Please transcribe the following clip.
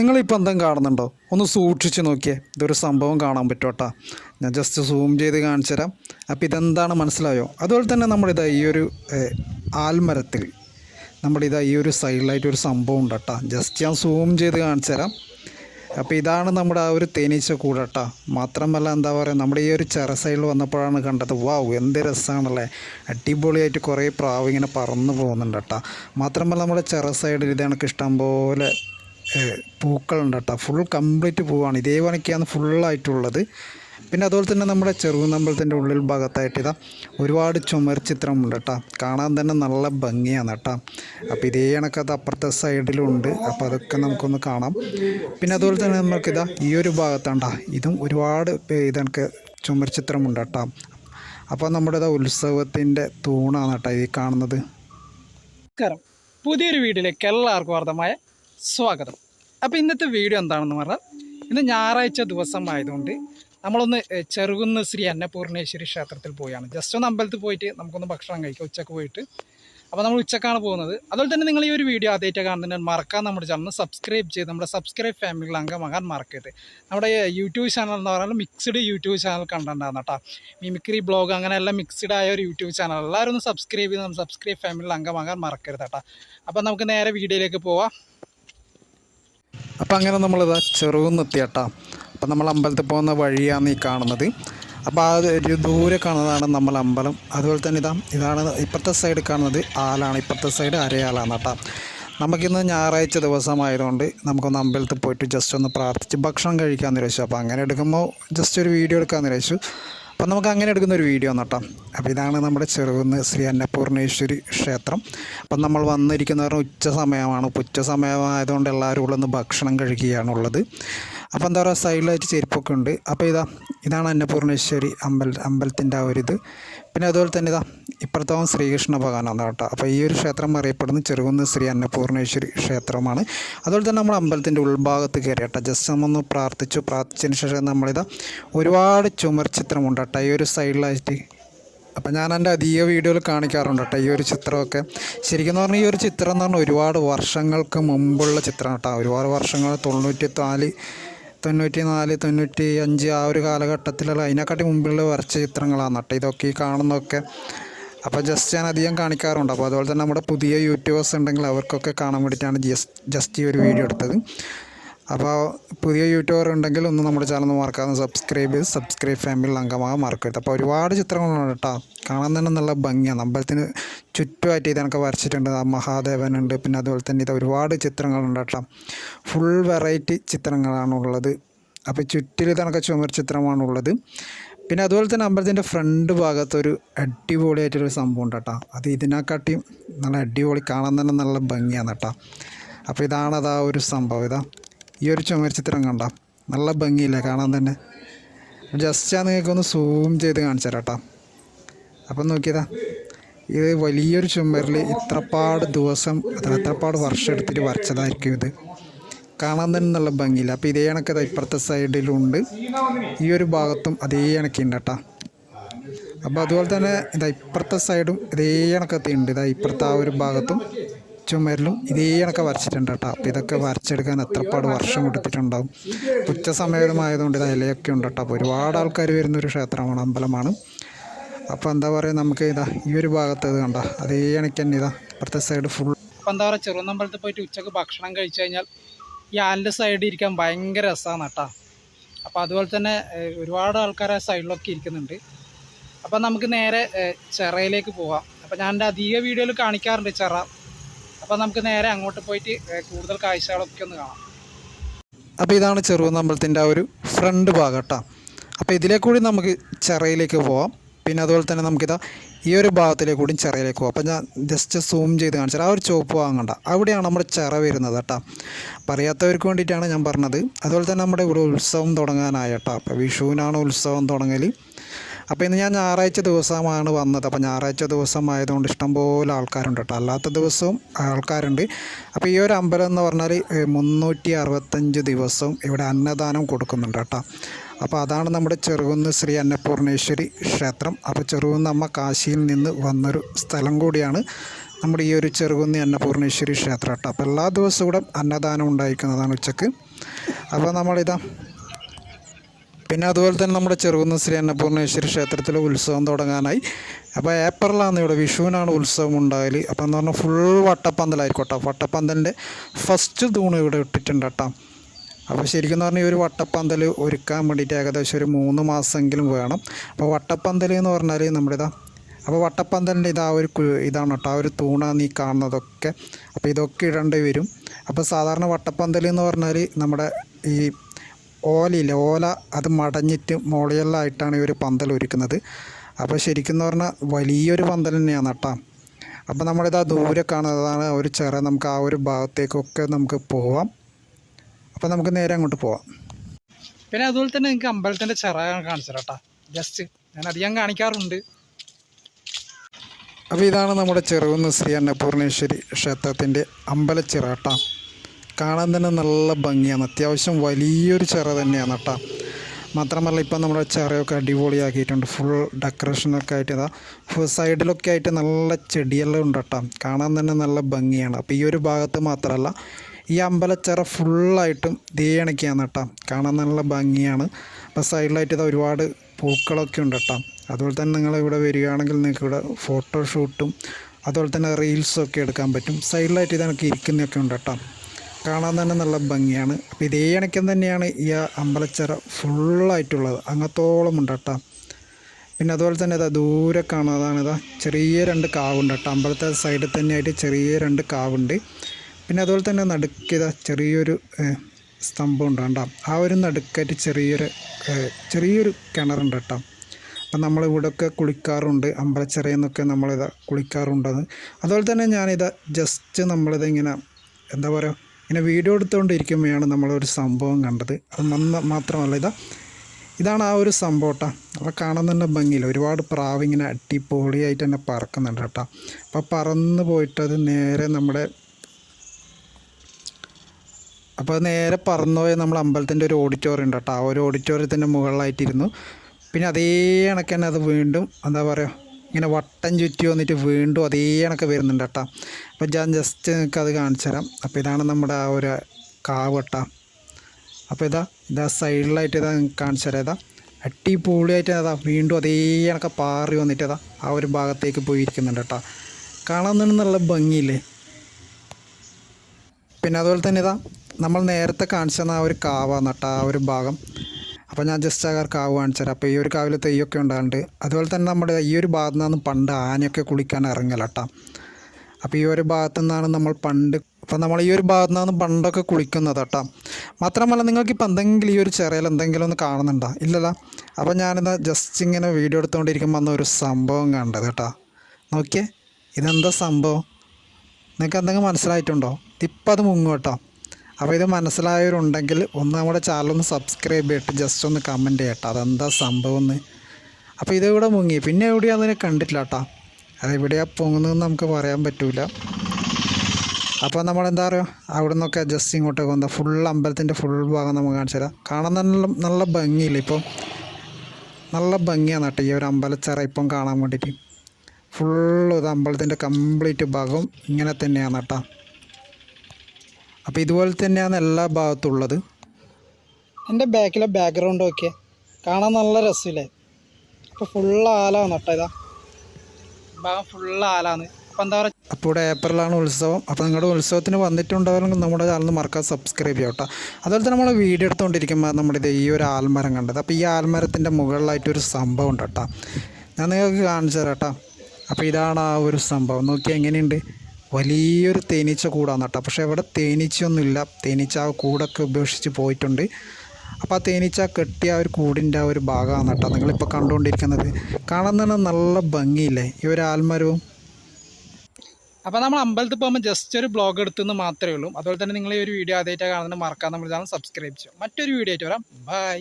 നിങ്ങളിപ്പോൾ എന്തെങ്കിലും കാണുന്നുണ്ടോ? ഒന്ന് സൂക്ഷിച്ച് നോക്കിയേ. ഇതൊരു സംഭവം കാണാൻ പറ്റും ഞാൻ ജസ്റ്റ് സൂം ചെയ്ത് കാണിച്ചു തരാം അപ്പോൾ ഇതെന്താണ് മനസ്സിലായോ? അതുപോലെ തന്നെ നമ്മളിതാ ഈ ഒരു ആൽമരത്തിൽ നമ്മളിതാ ഈ ഒരു സൈഡിലായിട്ട് ഒരു സംഭവം ഉണ്ട് കേട്ടോ ജസ്റ്റ് ഞാൻ സൂം ചെയ്ത് കാണിച്ചു തരാം അപ്പോൾ ഇതാണ് നമ്മുടെ ആ ഒരു തേനീച്ച കൂട് കേട്ടോ മാത്രമല്ല എന്താ പറയുക നമ്മുടെ ഈ ഒരു ചെറ സൈഡിൽ വന്നപ്പോഴാണ് കണ്ടത്. വാവ് എന്ത് രസമാണല്ലേ അടിപൊളിയായിട്ട് കുറേ പ്രാവ് ഇങ്ങനെ പറന്ന് പോകുന്നുണ്ട് കേട്ടോ മാത്രമല്ല നമ്മുടെ ചെറ സൈഡിൽ ഇത് കണക്ക് ഇഷ്ടം പോലെ ഏഹ്, പൂക്കളുണ്ട് കേട്ടോ. ഫുൾ കംപ്ലീറ്റ് പൂവാണ്. ഇതേ കണക്കാണ് ഫുള്ളായിട്ടുള്ളത് പിന്നെ അതുപോലെ തന്നെ നമ്മുടെ ചെറുകുന്നമ്പലത്തിന്റെ ഉള്ളിൽ ഭാഗത്തായിട്ട് ഇതാ ഒരുപാട് ചുമർ ചിത്രമുണ്ട് കേട്ടോ. കാണാൻ തന്നെ നല്ല ഭംഗിയാണ് കേട്ടോ. അപ്പോൾ ഇതേ കണക്കത് അപ്പുറത്തെ സൈഡിലുണ്ട്. അപ്പോൾ അതൊക്കെ നമുക്കൊന്ന് കാണാം. പിന്നെ അതുപോലെ തന്നെ നമുക്കിതാ ഈ ഒരു ഭാഗത്താണ്ടാ ഇതും ഒരുപാട് ഇതെനിക്ക് ചുമർ ചിത്രമുണ്ട് കേട്ടോ. അപ്പോൾ നമ്മുടെ ഇതാ ഉത്സവത്തിന്റെ തൂണാണ് കേട്ടോ ഈ കാണുന്നത്. പുതിയൊരു വീഡിയോയിലേക്ക് എല്ലാവർക്കും അർത്ഥമായ സ്വാഗതം. അപ്പോൾ ഇന്നത്തെ വീഡിയോ എന്താണെന്ന് പറഞ്ഞാൽ ഇന്ന് ഞായറാഴ്ച ദിവസം ആയതുകൊണ്ട് നമ്മളൊന്ന് ചെറുകുന്ന് ശ്രീ അന്നപൂർണേശ്വരി ക്ഷേത്രത്തിൽ പോയാണ്. ജസ്റ്റ് ഒന്ന് അമ്പലത്തിൽ പോയിട്ട് നമുക്കൊന്ന് ഭക്ഷണം കഴിക്കാം ഉച്ചയ്ക്ക് പോയിട്ട്. അപ്പോൾ നമ്മൾ ഉച്ചക്കാണ് പോകുന്നത്. അതുപോലെ തന്നെ നിങ്ങൾ ഈ ഒരു വീഡിയോ ആദ്യമായിട്ട് കാണുന്നതിന് മറക്കാൻ നമ്മുടെ ചാനൽ സബ്സ്ക്രൈബ് ചെയ്ത് നമ്മുടെ സബ്സ്ക്രൈബ് ഫാമിലിയിൽ അംഗമാകാൻ മറക്കരുത്. നമ്മുടെ യൂട്യൂബ് ചാനൽ എന്ന് പറഞ്ഞാൽ മിക്സ്ഡ് യൂട്യൂബ് ചാനൽ കണ്ടിട്ടുണ്ടാകുന്ന കേട്ടോ. മിമിക്രി ബ്ലോഗ് അങ്ങനെ എല്ലാം മിക്സ്ഡ് ആയ ഒരു യൂട്യൂബ് ചാനൽ എല്ലാവരും ഒന്ന് സബ്സ്ക്രൈബ് ചെയ്ത് സബ്സ്ക്രൈബ് ഫാമിലിയിൽ അംഗമാകാൻ മറക്കരുത് കേട്ടോ. അപ്പോൾ നമുക്ക് നേരെ വീഡിയോയിലേക്ക് പോവാം. അപ്പം അങ്ങനെ നമ്മളിതാ ചെറുകുന്നെത്തി കേട്ടോ അപ്പം നമ്മൾ അമ്പലത്തിൽ പോകുന്ന വഴിയാണ് ഈ കാണുന്നത്. അപ്പോൾ ആ ഒരു ദൂരെ കാണുന്നതാണ് നമ്മൾ അമ്പലം. അതുപോലെ തന്നെ ഇതാ ഇതാണ് ഇപ്പുറത്തെ സൈഡ് കാണുന്നത് ആലാണ്. ഇപ്പുറത്തെ സൈഡ് അരയാലാണ് കേട്ടോ. നമുക്കിന്ന് ഞായറാഴ്ച ദിവസമായതുകൊണ്ട് നമുക്കൊന്ന് അമ്പലത്തിൽ പോയിട്ട് ജസ്റ്റ് ഒന്ന് പ്രാർത്ഥിച്ച് ഭക്ഷണം കഴിക്കാമെന്ന് വിചാരിച്ചു. അപ്പോൾ അങ്ങനെ എടുക്കുമ്പോൾ ജസ്റ്റ് ഒരു വീഡിയോ എടുക്കാമെന്ന് വിചാരിച്ചു. അപ്പം നമുക്ക് അങ്ങനെ എടുക്കുന്ന ഒരു വീഡിയോ കേട്ടോ. അപ്പോൾ ഇതാണ് നമ്മുടെ ചെറുകുന്ന് ശ്രീ അന്നപൂർണേശ്വരി ക്ഷേത്രം. അപ്പം നമ്മൾ വന്നിരിക്കുന്ന ഉച്ച സമയമാണ് ഉച്ച സമയമായതുകൊണ്ട് എല്ലാവരും ഉള്ളൊന്ന് ഭക്ഷണം കഴിക്കുകയാണുള്ളത് അപ്പോൾ എന്താ പറയുക സൈഡിലായിട്ട് ചെരുപ്പൊക്കെ ഉണ്ട്. അപ്പോൾ ഇതാ ഇതാണ് അന്നപൂർണേശ്വരി അമ്പൽ അമ്പലത്തിന്റെ ആ ഒരു ഇത് പിന്നെ അതുപോലെ തന്നെ ഇതാ ഇപ്പുറത്താവും ശ്രീകൃഷ്ണ ഭഗവാനാണ് കേട്ടോ. അപ്പോൾ ഈ ഒരു ക്ഷേത്രം അറിയപ്പെടുന്നത് ചെറുകുന്ന് ശ്രീ അന്നപൂർണേശ്വരി ക്ഷേത്രമാണ്. അതുപോലെ തന്നെ നമ്മൾ അമ്പലത്തിന്റെ ഉൾഭാഗത്ത് കയറി കേട്ടോ. ജസ്റ്റ് നമ്മൊന്ന് പ്രാർത്ഥിച്ചു. പ്രാർത്ഥിച്ചതിന് ശേഷം നമ്മളിതാ ഒരുപാട് ചുമർ ചിത്രമുണ്ട് കേട്ടോ. ഈ ഒരു സൈഡിലായിട്ട് അപ്പം ഞാൻ എന്റെ അധിക വീഡിയോയിൽ കാണിക്കാറുണ്ട് കേട്ടോ ഈ ഒരു ചിത്രമൊക്കെ. ശരിക്കും എന്ന് പറഞ്ഞാൽ ഈ ഒരു ചിത്രം എന്ന് പറഞ്ഞാൽ ഒരുപാട് വർഷങ്ങൾക്ക് മുമ്പുള്ള ചിത്രം കേട്ടോ. ഒരുപാട് വർഷങ്ങൾ തൊണ്ണൂറ്റി നാല് തൊണ്ണൂറ്റി നാല് തൊണ്ണൂറ്റി അഞ്ച് ആ ഒരു കാലഘട്ടത്തിലുള്ള അതിനെക്കാട്ടി മുമ്പിലുള്ള വരച്ച ചിത്രങ്ങളാണ് കേട്ടോ. ഇതൊക്കെ ഈ കാണുന്നതൊക്കെ അപ്പോൾ ജസ്റ്റ് ഞാൻ അധികം കാണിക്കാറുണ്ട്. അപ്പോൾ അതുപോലെ തന്നെ നമ്മുടെ പുതിയ യൂട്യൂബേഴ്സ് ഉണ്ടെങ്കിൽ അവർക്കൊക്കെ കാണാൻ വേണ്ടിയിട്ടാണ് ജസ്റ്റ് ജസ്റ്റ് ഈ ഒരു വീഡിയോ എടുത്തത്. അപ്പോൾ പുതിയ യൂട്യൂബർ ഉണ്ടെങ്കിൽ ഒന്ന് നമ്മുടെ ചാനൽ ഒന്ന് മറക്കാതെ സബ്സ്ക്രൈബ് ചെയ്ത് സബ്സ്ക്രൈബ് ഫാമിലി അംഗമാകാൻ മറക്കരുത് അപ്പോൾ ഒരുപാട് ചിത്രങ്ങളുണ്ട് കേട്ടോ. കാണാൻ തന്നെ നല്ല ഭംഗിയാണ് അമ്പലത്തിന് ചുറ്റുമായിട്ട് ഇതൊക്കെ വരച്ചിട്ടുണ്ട്. ആ മഹാദേവനുണ്ട് പിന്നെ അതുപോലെ തന്നെ ഇത് ഒരുപാട് ചിത്രങ്ങളുണ്ട് കേട്ടോ. ഫുൾ വെറൈറ്റി ചിത്രങ്ങളാണ് ഉള്ളത്. അപ്പോൾ ചുറ്റിൽ ഇതൊക്കെ ചുമർ ചിത്രമാണുള്ളത് പിന്നെ അതുപോലെ തന്നെ അമ്പലത്തിന്റെ ഫ്രണ്ട് ഭാഗത്തൊരു അടിപൊളിയായിട്ടൊരു സംഭവം ഉണ്ട് കേട്ടോ. അത് ഇതിനെക്കാട്ടിയും നല്ല അടിപൊളി കാണാൻ തന്നെ നല്ല ഭംഗിയാണ് കേട്ടോ. അപ്പോൾ ഇതാണ് അതാ ഒരു സംഭവം. ഇതാ ഈ ഒരു ചുമർ ചിത്രം കണ്ട. നല്ല ഭംഗിയില്ലേ കാണാൻ തന്നെ. ജസ്റ്റ് ആ നിങ്ങൾക്കൊന്ന് സൂം ചെയ്ത് കാണിച്ചു തരാം കേട്ടോ അപ്പം നോക്കിയതാ. ഇത് വലിയൊരു ചുമരിൽ ഇത്രപ്പാട് ദിവസം അത്ര എത്രപ്പാട് വർഷം എടുത്തിട്ട് വരച്ചതായിരിക്കും ഇത്. കാണാൻ തന്നെ നല്ല ഭംഗിയില്ല. അപ്പോൾ ഇതേ കണക്ക് ഇപ്പുറത്തെ സൈഡിലുണ്ട് ഈ ഒരു ഭാഗത്തും അതേ കണക്കുണ്ട് കേട്ടോ അപ്പോൾ അതുപോലെ തന്നെ ഇതാ ഇപ്പുറത്തെ സൈഡും ഇതേ കണക്കത്തി ഉണ്ട്. ഇതാ ഇപ്പുറത്തെ ആ ഒരു ഭാഗത്തും ചുമരിലും ഇതേ കണക്ക് വരച്ചിട്ടുണ്ട് കേട്ടോ. അപ്പോൾ ഇതൊക്കെ വരച്ചെടുക്കാൻ എത്രപ്പാട് വർഷം കൊടുത്തിട്ടുണ്ടാവും ഉച്ച സമയമായതുകൊണ്ട് ഇത് ഇലയൊക്കെ ഉണ്ട് കേട്ടോ. അപ്പോൾ ഒരുപാട് ആൾക്കാർ വരുന്ന ഒരു ക്ഷേത്രമാണ് അമ്പലമാണ്. അപ്പോൾ എന്താ പറയുക നമുക്ക് ഇതാ ഈ ഒരു ഭാഗത്ത് ഇത് കണ്ട? അതേ കണക്ക് തന്നെ ഇതാ. ഇപ്പുറത്തെ സൈഡ് ഫുൾ അപ്പോൾ എന്താ പറയുക ചെറുവന്നമ്പലത്തിൽ പോയിട്ട് ഉച്ചയ്ക്ക് ഭക്ഷണം കഴിച്ചു കഴിഞ്ഞാൽ ഈ ആലിന്റെ സൈഡിൽ ഇരിക്കാൻ ഭയങ്കര രസമാണ് കേട്ടോ. അപ്പോൾ അതുപോലെ തന്നെ ഒരുപാട് ആൾക്കാർ ആ സൈഡിലൊക്കെ ഇരിക്കുന്നുണ്ട്. അപ്പോൾ നമുക്ക് നേരെ ചിറയിലേക്ക് പോവാം. അപ്പോൾ ഞാൻ എന്റെ അധിക വീഡിയോയിൽ കാണിക്കാറുണ്ട് ചിറ. അപ്പോൾ നമുക്ക് നേരെ അങ്ങോട്ട് പോയിട്ട് കൂടുതൽ കാഴ്ചകളൊക്കെ ഒന്ന് കാണാം. അപ്പോൾ ഇതാണ് ചെറുവന്നമ്പലത്തിന്റെ ആ ഒരു ഫ്രണ്ട് ഭാഗം കേട്ടോ. അപ്പോൾ ഇതിലേ കൂടി നമുക്ക് ചിറയിലേക്ക് പോവാം. പിന്നെ അതുപോലെ തന്നെ നമുക്കിതാ ഈ ഒരു ഭാഗത്തിലേക്ക് കൂടി ചിറയിലേക്ക് പോകാം അപ്പോൾ ഞാൻ ജസ്റ്റ് സൂം ചെയ്ത് കാണിച്ചാൽ ആ ഒരു ചുവപ്പ് വാങ്ങണ്ട അവിടെയാണ് നമ്മുടെ ചിറ വരുന്നത് കേട്ടോ. പറയാത്തവർക്ക് വേണ്ടിയിട്ടാണ് ഞാൻ പറഞ്ഞത്. അതുപോലെ തന്നെ നമ്മുടെ ഇവിടെ ഉത്സവം തുടങ്ങാനായ കേട്ടോ. അപ്പോൾ വിഷുവിനാണ് ഉത്സവം തുടങ്ങൽ അപ്പോൾ ഇന്ന് ഞാൻ ഞായറാഴ്ച ദിവസമാണ് വന്നത്. അപ്പോൾ ഞായറാഴ്ച ദിവസം ആയതുകൊണ്ട് ഇഷ്ടംപോലെ ആൾക്കാരുണ്ട് കേട്ടോ അല്ലാത്ത ദിവസവും ആൾക്കാരുണ്ട്. അപ്പോൾ ഈ ഒരു അമ്പലം എന്ന് പറഞ്ഞാൽ മുന്നൂറ്റി അറുപത്തഞ്ച് ദിവസവും ഇവിടെ അന്നദാനം കൊടുക്കുന്നുണ്ട് കേട്ടോ അപ്പോൾ അതാണ് നമ്മുടെ ചെറുകുന്ന് ശ്രീ അന്നപൂർണേശ്വരി ക്ഷേത്രം. അപ്പോൾ ചെറുകുന്ന് അമ്മ കാശിയിൽ നിന്ന് വന്നൊരു സ്ഥലം കൂടിയാണ് നമ്മുടെ ഈ ഒരു ചെറുകുന്നി അന്നപൂർണേശ്വരി ക്ഷേത്രം കേട്ടോ അപ്പോൾ എല്ലാ ദിവസവും കൂടെ അന്നദാനം ഉണ്ടായിരിക്കുന്നതാണ് ഉച്ചയ്ക്ക്. അപ്പോൾ നമ്മളിതാ പിന്നെ അതുപോലെ തന്നെ നമ്മുടെ ചെറുകുന്ന ശ്രീ അന്നപൂർണേശ്വരി ക്ഷേത്രത്തിൽ ഉത്സവം തുടങ്ങാനായി. അപ്പോൾ ഏപ്രിലാണ് ഇവിടെ വിഷുവിനാണ് ഉത്സവം ഉണ്ടാകൽ അപ്പോൾ എന്ന് പറഞ്ഞാൽ ഫുൾ വട്ടപ്പന്തലായിരിക്കോട്ടെ കേട്ടോ. വട്ടപ്പന്തലിന്റെ ഫസ്റ്റ് തൂണ് ഇവിടെ ഇട്ടിട്ടുണ്ട് കേട്ടോ. അപ്പോൾ ശരിക്കും എന്ന് പറഞ്ഞാൽ ഈ ഒരു വട്ടപ്പന്തൽ ഒരുക്കാൻ വേണ്ടിയിട്ട് ഏകദേശം ഒരു മൂന്ന് മാസമെങ്കിലും വേണം. അപ്പോൾ വട്ടപ്പന്തൽ എന്ന് പറഞ്ഞാൽ നമ്മുടെ ഇതാ അപ്പോൾ വട്ടപ്പന്തലിന്റെ ഇതാ ഒരു ഇതാണ് കേട്ടോ. ആ ഒരു തൂണാണ് ഈ കാണുന്നതൊക്കെ. അപ്പോൾ ഇതൊക്കെ ഇടേണ്ടി വരും. അപ്പോൾ സാധാരണ വട്ടപ്പന്തൽ എന്ന് പറഞ്ഞാൽ നമ്മുടെ ഈ ഓലയില്ല? ഓല അത് മടഞ്ഞിട്ട് മുളയെല്ലായിട്ടാണ് ഈ ഒരു പന്തൽ ഒരുക്കുന്നത് അപ്പോൾ ശരിക്കും എന്ന് പറഞ്ഞാൽ വലിയൊരു പന്തൽ തന്നെയാണ് കേട്ടോ. അപ്പോൾ ആ ദൂരെ കാണുന്നതാണ് ഒരു ചിറ നമുക്ക് ആ ഒരു ഭാഗത്തേക്കൊക്കെ നമുക്ക് പോവാം. അപ്പോൾ നമുക്ക് നേരെ അങ്ങോട്ട് പോവാം. പിന്നെ അതുപോലെ തന്നെ നിങ്ങൾക്ക് അമ്പലത്തിന്റെ ചിറ കാണിച്ചു കേട്ടോ. ജസ്റ്റ് ഞാൻ അധികം കാണിക്കാറുണ്ട്. അപ്പോൾ ഇതാണ് നമ്മുടെ ചെറുകുന്ന് ശ്രീ അന്നപൂർണേശ്വരി ക്ഷേത്രത്തിന്റെ അമ്പലച്ചിറ കേട്ടോ. കാണാൻ തന്നെ നല്ല ഭംഗിയാണ്. അത്യാവശ്യം വലിയൊരു ചിറ തന്നെയാണ് കേട്ടോ. മാത്രമല്ല ഇപ്പം നമ്മുടെ ചിറയൊക്കെ അടിപൊളിയാക്കിയിട്ടുണ്ട്. ഫുൾ ഡെക്കറേഷനൊക്കെ ആയിട്ട് ഇതാ. സൈഡിലൊക്കെ ആയിട്ട് നല്ല ചെടിയെല്ലാം ഉണ്ട് കേട്ടോ. കാണാൻ തന്നെ നല്ല ഭംഗിയാണ്. അപ്പോൾ ഈ ഒരു ഭാഗത്ത് മാത്രമല്ല ഈ അമ്പലച്ചിറ ഫുള്ളായിട്ടും ദേയണക്കാണ് കേട്ടോ. കാണാൻ നല്ല ഭംഗിയാണ്. അപ്പോൾ സൈഡിലായിട്ട് ഇതാ ഒരുപാട് പൂക്കളൊക്കെ ഉണ്ട് കേട്ടോ. അതുപോലെ തന്നെ നിങ്ങൾ ഇവിടെ വരികയാണെങ്കിൽ നിങ്ങൾക്ക് ഇവിടെ ഫോട്ടോഷൂട്ടും അതുപോലെ തന്നെ റീൽസൊക്കെ എടുക്കാൻ പറ്റും. സൈഡിലായിട്ട് ഇതൊക്കെ ഇരിക്കുന്നതൊക്കെ ഉണ്ട് കേട്ടോ. കാണാൻ തന്നെ നല്ല ഭംഗിയാണ്. അപ്പോൾ ഇതേ ഇണക്കം തന്നെയാണ് ഈ അമ്പലച്ചിറ ഫുള്ളായിട്ടുള്ളത്. അങ്ങത്തോളം ഉണ്ട് കേട്ടോ. പിന്നെ അതുപോലെ തന്നെ ഇതാ ദൂരെ കാണാതാണ് ഇതാ ചെറിയ രണ്ട് കാവുണ്ട് കേട്ടോ. അമ്പലത്തെ സൈഡിൽ തന്നെയായിട്ട് ചെറിയ രണ്ട് കാവുണ്ട്. പിന്നെ അതുപോലെ തന്നെ നടുക്കിത ചെറിയൊരു സ്തംഭം ഉണ്ട് കേട്ടോ ആ ഒരു നടുക്കായിട്ട് ചെറിയൊരു ചെറിയൊരു കിണറുണ്ട് കേട്ടോ. അപ്പം നമ്മൾ ഇവിടെയൊക്കെ കുളിക്കാറുണ്ട്. അമ്പലച്ചിറയിൽ നിന്നൊക്കെ നമ്മളിത് കുളിക്കാറുണ്ടത്. അതുപോലെ തന്നെ ഞാനിത് ജസ്റ്റ് നമ്മളിത് ഇങ്ങനെ എന്താ പറയുക ഇങ്ങനെ വീഡിയോ എടുത്തുകൊണ്ടിരിക്കുമ്പോഴാണ് നമ്മളൊരു സംഭവം കണ്ടത്. അത് മന്ന മാത്രമല്ല ഇതാ ഇതാണ് ആ ഒരു സംഭവം കേട്ടോ അപ്പോൾ കാണാൻ തന്നെ ഭംഗിയില്ല. ഒരുപാട് പ്രാവ് ഇങ്ങനെ അടിപൊളിയായിട്ട് തന്നെ പറക്കുന്നുണ്ട് കേട്ടോ. അപ്പോൾ പറന്ന് പോയിട്ട് അത് നേരെ നമ്മുടെ അപ്പോൾ നേരെ പറന്നുപോയ നമ്മൾ അമ്പലത്തിന്റെ ഒരു ഓഡിറ്റോറിയം ഉണ്ട് കേട്ടോ. ആ ഒരു ഓഡിറ്റോറിയത്തിന്റെ മുകളിലായിട്ടിരുന്നു. പിന്നെ അതേ കണക്ക് തന്നെ അത് വീണ്ടും എന്താ പറയുക ഇങ്ങനെ വട്ടം ചുറ്റി വന്നിട്ട് വീണ്ടും അതേ കണക്ക് വരുന്നുണ്ട് കേട്ടോ. അപ്പോൾ ഞാൻ ജസ്റ്റ് നിങ്ങൾക്ക് അത് കാണിച്ചു തരാം. അപ്പോൾ ഇതാണ് നമ്മുടെ ആ ഒരു കാവ് കേട്ടോ. അപ്പോൾ ഇതാ ഇതാ സൈഡിലായിട്ട് ഇതാ കാണിച്ചു തരാം. ഇതാ അട്ടിപൊളിയായിട്ട് അതാ വീണ്ടും അതേ കണക്ക് പാറി വന്നിട്ട് അതാ ആ ഒരു ഭാഗത്തേക്ക് പോയിരിക്കുന്നുണ്ട് കേട്ടോ. നല്ല ഭംഗിയില്ലേ? പിന്നെ അതുപോലെ തന്നെ ഇതാ നമ്മൾ നേരത്തെ കാണിച്ചു തന്ന ആ ഒരു കാവാണ് കേട്ടോ ആ ഒരു ഭാഗം. അപ്പോൾ ഞാൻ ജസ്റ്റ് ആ കാവ് കാണിച്ചു തരാം അപ്പോൾ ഈ ഒരു കാവിൽ തെയ്യൊക്കെ ഉണ്ടാകുന്നുണ്ട് അതുപോലെ തന്നെ നമ്മുടെ ഈ ഒരു ഭാഗത്തു നിന്നാണ് പണ്ട് ആനയൊക്കെ കുളിക്കാൻ ഇറങ്ങലട്ടാ അപ്പോൾ ഈ ഒരു ഭാഗത്തു നിന്നാണ് നമ്മൾ പണ്ട് അപ്പോൾ നമ്മൾ ഈ ഒരു ഭാഗത്തു നിന്നാണ് പണ്ടൊക്കെ കുളിക്കുന്നത് കേട്ടോ. മാത്രമല്ല നിങ്ങൾക്ക് ഇപ്പോൾ എന്തെങ്കിലും ഈ ഒരു ചെറിയ എന്തെങ്കിലും ഒന്ന് കാണുന്നുണ്ടോ? ഇല്ലല്ലോ. അപ്പോൾ ഞാനിതാ ജസ്റ്റ് ഇങ്ങനെ വീഡിയോ എടുത്തുകൊണ്ടിരിക്കുമ്പോൾ അന്ന് ഒരു സംഭവം കണ്ടത് കേട്ടോ. നോക്കിയേ ഇതെന്താ സംഭവം? നിങ്ങൾക്ക് എന്തെങ്കിലും മനസ്സിലായിട്ടുണ്ടോ? ഇപ്പം അത് മുങ്ങും കേട്ടോ. അപ്പോൾ ഇത് മനസ്സിലായവരുണ്ടെങ്കിൽ ഒന്ന് നമ്മുടെ ചാനലൊന്ന് സബ്സ്ക്രൈബ് ചെയ്തിട്ട് ജസ്റ്റ് ഒന്ന് കമന്റ് ചെയ്യട്ടോ. അതെന്താ സംഭവം എന്ന് അപ്പോൾ ഇതിവിടെ മുങ്ങി. പിന്നെ എവിടെയാണ് അതിനെ കണ്ടിട്ടില്ല കേട്ടോ അതെവിടെയാണ് പൊങ്ങുന്നതെന്ന് നമുക്ക് പറയാൻ പറ്റില്ല അപ്പോൾ നമ്മൾ എന്താ പറയുക അവിടെ നിന്നൊക്കെ ജസ്റ്റ് ഇങ്ങോട്ടേക്ക് വന്നാൽ ഫുൾ അമ്പലത്തിന്റെ ഫുൾ ഭാഗം നമുക്ക് കാണിച്ചു തരാം. കാണാൻ നല്ല നല്ല ഭംഗിയില്ല ഇപ്പോൾ നല്ല ഭംഗിയാണ് കേട്ടോ ഈ ഒരു അമ്പലച്ചറ ഇപ്പം കാണാൻ വേണ്ടിയിട്ട്. ഫുള്ള് ഇത് അമ്പലത്തിന്റെ കംപ്ലീറ്റ് ഭാഗം ഇങ്ങനെ തന്നെയാണ് കേട്ടോ. അപ്പോൾ ഇതുപോലെ തന്നെയാണ് എല്ലാ ഭാഗത്തും ഉള്ളത്. എന്റെ ബാക്കിലെ ബാക്ക്ഗ്രൗണ്ട് ഒക്കെ കാണാൻ നല്ല രസമില്ലേ? അപ്പോൾ ഫുൾ ആലാണ് കേട്ടോ ഇതാ. ഭാഗം ഫുൾ ആലാണ് അപ്പോൾ എന്താ പറയുക അപ്പോൾ ഇവിടെ ഏപ്രിലാണ് ഉത്സവം. അപ്പോൾ നിങ്ങളുടെ ഉത്സവത്തിന് വന്നിട്ടുണ്ടാവുമെങ്കിൽ നമ്മുടെ ചാനൽ മറക്കാതെ സബ്സ്ക്രൈബ് ചെയ്യാം കേട്ടോ അതുപോലെ തന്നെ നമ്മൾ വീഡിയോ എടുത്തുകൊണ്ടിരിക്കുമ്പോൾ നമ്മുടെ ഇത് ഈ ഒരു ആൽമരം കണ്ടത്. അപ്പോൾ ഈ ആൽമരത്തിന്റെ മുകളിലായിട്ടൊരു സംഭവം ഉണ്ട് കേട്ടോ. ഞാൻ നിങ്ങൾക്ക് കാണിച്ചു തരാം കേട്ടോ. അപ്പോൾ ഇതാണ് ആ ഒരു സംഭവം. നോക്കിയാൽ എങ്ങനെയുണ്ട്? വലിയൊരു തേനീച്ച കൂടാന്ന് കേട്ടോ. പക്ഷേ ഇവിടെ തേനീച്ചയൊന്നുമില്ല. തേനീച്ച ആ കൂടൊക്കെ ഉപേക്ഷിച്ച് പോയിട്ടുണ്ട്. അപ്പോൾ ആ തേനീച്ച കെട്ടിയ ഒരു കൂടിന്റെ ആ ഒരു ഭാഗമാണ് കേട്ടോ നിങ്ങളിപ്പോൾ കണ്ടുകൊണ്ടിരിക്കുന്നത്. കാണാൻ തന്നെ നല്ല ഭംഗിയില്ലേ? ഈ ഒരു ആൽമരവും. അപ്പോൾ നമ്മൾ അമ്പലത്തിൽ പോകുമ്പോൾ ജസ്റ്റ് ഒരു ബ്ലോഗ് എടുത്തെന്ന് മാത്രമേ ഉള്ളൂ. അതുപോലെ തന്നെ നിങ്ങൾ ഈ ഒരു വീഡിയോ ആദ്യമായിട്ടാണ് കാണുന്നത്. മറക്കാൻ നമ്മൾ ചാനൽ സബ്സ്ക്രൈബ് ചെയ്യും മറ്റൊരു വീഡിയോ ആയിട്ട് വരാം. ബൈ